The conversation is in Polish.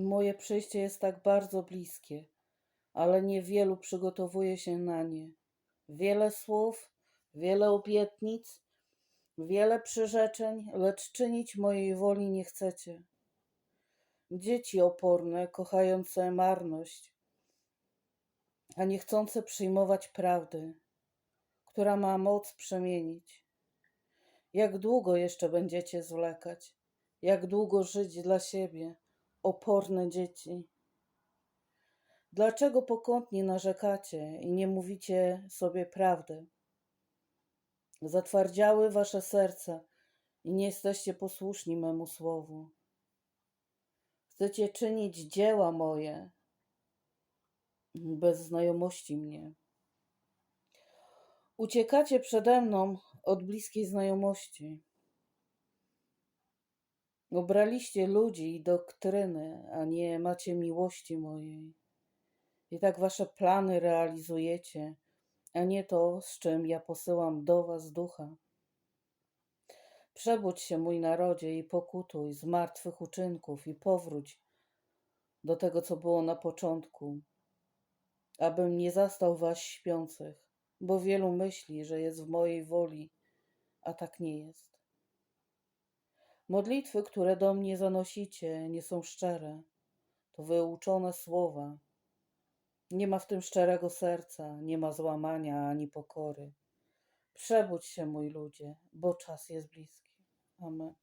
Moje przyjście jest tak bardzo bliskie, ale niewielu przygotowuje się na nie. Wiele słów, wiele obietnic, wiele przyrzeczeń, lecz czynić mojej woli nie chcecie. Dzieci oporne, kochające marność, a nie chcące przyjmować prawdy, która ma moc przemienić. Jak długo jeszcze będziecie zwlekać? Jak długo żyć dla siebie, oporne dzieci? Dlaczego pokątnie narzekacie i nie mówicie sobie prawdy? Zatwardziały wasze serca i nie jesteście posłuszni memu słowu. Chcecie czynić dzieła moje bez znajomości mnie. Uciekacie przede mną od bliskiej znajomości. Obraliście ludzi i doktryny, a nie macie miłości mojej. I tak wasze plany realizujecie, a nie to, z czym ja posyłam do was ducha. Przebudź się, mój narodzie, i pokutuj z martwych uczynków i powróć do tego, co było na początku, abym nie zastał was śpiących, bo wielu myśli, że jest w mojej woli, a tak nie jest. Modlitwy, które do mnie zanosicie, nie są szczere. To wyuczone słowa. Nie ma w tym szczerego serca, nie ma złamania ani pokory. Przebudź się, mój ludzie, bo czas jest bliski. Amen.